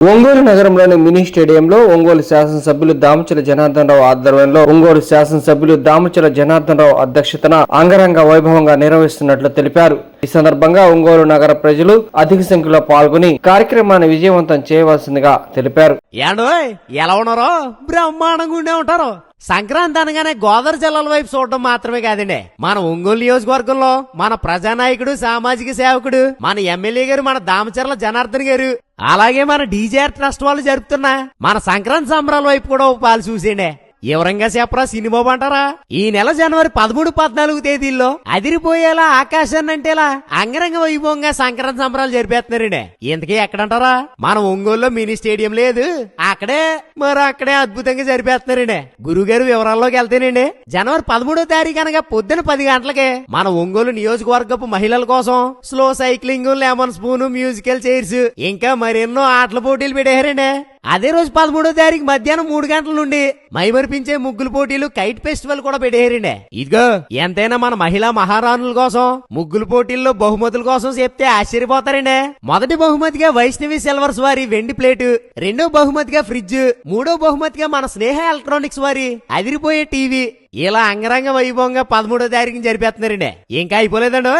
ఒంగోలు నగరంలోని మినీ స్టేడియంలో ఒంగోలు శాసనసభ్యులు దామచల జనార్దన్ రావు ఆధ్వర్యంలో ఒంగోలు శాసనసభ్యులు దామచల జనార్దన్ రావు అధ్యక్షతన అంగరంగ వైభవంగా నిర్వహిస్తున్నట్లు తెలిపారు. ఈ సందర్భంగా ఒంగోలు నగర ప్రజలు అధిక సంఖ్యలో పాల్గొని కార్యక్రమాన్ని విజయవంతం చేయవలసిందిగా తెలిపారు. ఏండోయ్ ఎలా ఉన్నారో? బ్రహ్మాండంగా ఉండే ఉంటారు. సంక్రాంతి అనగానే గోదావరి జిల్లాల వైపు చూడటం మాత్రమే కాదండి. మన ఒంగోలు నియోజకవర్గంలో మన ప్రజానాయకుడు సామాజిక సేవకుడు మన ఎమ్మెల్యే గారు మన దామచర్ల జనార్దన్ గారు అలాగే మన డీజేఆర్ ట్రస్ట్ వాళ్ళు జరుపుతున్న మన సంక్రాంతి సంబరాల వైపు కూడా ఒక పాలు చూసేయండి. వివరంగా చెప్పరా? సినిమా అంటారా ఈ నెల జనవరి పదమూడు పద్నాలుగు తేదీల్లో అదిరిపోయేలా ఆకాశాన్ని అంటేలా అంగరంగ వైభవంగా సంక్రాంతి సంబరాలు జరిపేస్తున్నారండి. ఇంతకీ ఎక్కడంటారా? మన ఒంగోలులో మినీ స్టేడియం లేదు. అక్కడే మరి అక్కడే అద్భుతంగా జరిపేస్తున్నారండి. గురుగారు వివరాల్లోకి వెళ్తేనండి. జనవరి పదమూడో తారీఖు అనగా పొద్దున పది గంటలకే మన ఒంగోలు నియోజకవర్గపు మహిళల కోసం slow cycling lemon spoon musical chairs ఇంకా మరెన్నో ఆటల పోటీలు పెట్టారండి అదే రోజు పదమూడో తారీఖు మధ్యాహ్నం మూడు గంటల నుండి మైమరిపించే ముగ్గులు పోటీలు కైట్ ఫెస్టివల్ కూడా పెట్టేరండి ఇదిగో ఎంతైనా మన మహిళా మహారాణుల కోసం ముగ్గులు పోటీల్లో బహుమతుల కోసం చెప్తే ఆశ్చర్యపోతారండి. మొదటి బహుమతిగా వైష్ణవి సిల్వర్స్ వారి వెండి ప్లేటు రెండో బహుమతిగా ఫ్రిడ్జ్ మూడో బహుమతిగా మన స్నేహ ఎలక్ట్రానిక్స్ వారి అదిరిపోయే టీవీ. ఇలా అంగరంగ వైభవంగా పదమూడో తారీఖుని జరిపేస్తున్నారండి. ఇంకా అయిపోలేదండి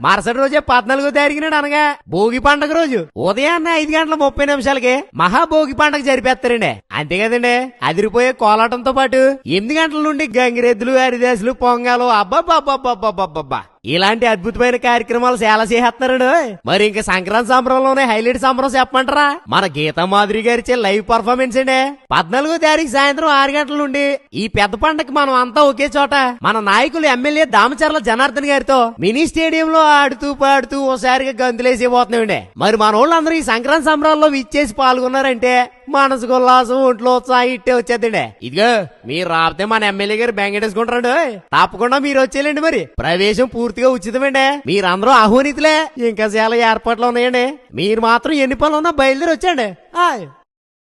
మరుసటి రోజే పద్నాలుగో తారీఖున అనగా భోగి పండగ రోజు. ఉదయాన్నే ఐదు గంటల ముప్పై నిమిషాలకి మహా భోగి పండగ జరిపేస్తారండి. అంతే కదండి అదిరిపోయే కోలాటంతో పాటు ఎనిమిది గంటల నుండి గంగిరెద్దులు హరిదాసులు పొంగాలు అబ్బాబ్బాబ్బాబ్బాబ్బా ఇలాంటి అద్భుతమైన కార్యక్రమాలు చాలా చేస్తున్నారండి మరి ఇంకా సంక్రాంతి సంబరంలోనే హైలైట్ సంబరం చెప్పమంటారా? మన గీతా మాధురి గారిచే లైవ్ పర్ఫార్మెన్స్ అండి. పద్నాలుగో తారీఖు సాయంత్రం ఆరు గంటల నుండి ఈ పెద్ద పండగకి మనం అంతా ఒకే చోట. మన నాయకులు ఎమ్మెల్యే దామచర్ల జనార్దన్ గారితో మినీ స్టేడియం లో ఆడుతూ పాడుతూ ఓసారిగా గంతులేసి పోతున్నాయండి మరి మన వాళ్ళందరూ ఈ సంక్రాంతి సంబరాల్లో విచ్చేసి పాల్గొన్నారంటే మనసుకు ఉల్లాసం ఒంట్లో ఉత్సాహం ఇట్టే వచ్చేద్దండి. ఇదిగో మీరు రాపితే మన ఎమ్మెల్యే గారు బెంగటేసుకుంటారండి. తప్పకుండా మీరు వచ్చేయండి మరి. ప్రవేశం పూర్తి పూర్తిగా ఉచితమండి? మీరందరూ ఆహ్వానితులే. ఇంకా చాలా ఏర్పాట్లు ఉన్నాయండి. మీరు మాత్రం ఎన్ని పనులు ఉన్నా బయలుదేరి వచ్చండి ఆయ్.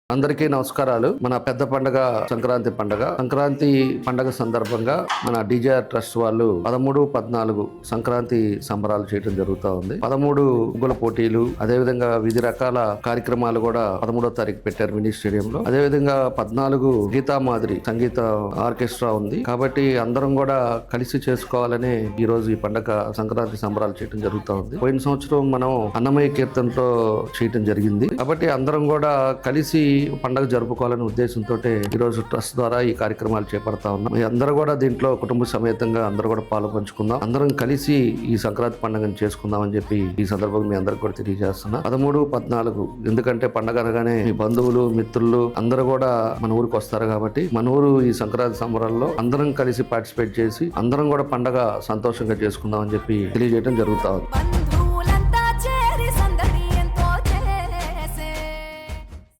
అందరికీ నమస్కారాలు. మన పెద్ద పండగ సంక్రాంతి పండగ. సంక్రాంతి పండగ సందర్భంగా మన డిజైఆర్ ట్రస్ట్ వాళ్ళు పదమూడు పద్నాలుగు సంక్రాంతి సంబరాలు చేయడం జరుగుతూ ఉంది. పదమూడు ముగ్గుల పోటీలు అదేవిధంగా వివిధ రకాల కార్యక్రమాలు కూడా పదమూడో తారీఖు పెట్టారు మినీ స్టేడియంలో. అదేవిధంగా పద్నాలుగు గీతా మాదిరి సంగీత ఆర్కెస్ట్రా ఉంది. కాబట్టి అందరం కూడా కలిసి చేసుకోవాలని ఈ రోజు ఈ పండగ సంక్రాంతి సంబరాలు చేయడం జరుగుతూ ఉంది. పోయిన సంవత్సరం మనం అన్నమయ్య కీర్తనతో చేయడం జరిగింది. కాబట్టి అందరం కూడా కలిసి పండగ జరుపుకోవాలనే ఉద్దేశంతో ఈ రోజు ట్రస్ట్ ద్వారా ఈ కార్యక్రమాలు చేపడతా ఉన్నాం. అందరూ కూడా దీంట్లో కుటుంబ సమేతంగా అందరూ కూడా పాలు పంచుకుందాం. అందరం కలిసి ఈ సంక్రాంతి పండుగను చేసుకుందాం అని చెప్పి ఈ సందర్భంగా మీ అందరికి కూడా తెలియజేస్తున్నా. పదమూడు పద్నాలుగు ఎందుకంటే పండగ అనగానే మీ బంధువులు మిత్రులు అందరూ కూడా మన ఊరికి వస్తారు కాబట్టి మన ఊరు ఈ సంక్రాంతి సంబరాల్లో అందరం కలిసి పార్టిసిపేట్ చేసి అందరం కూడా పండగ సంతోషంగా చేసుకుందాం అని చెప్పి తెలియజేయడం జరుగుతా ఉంది.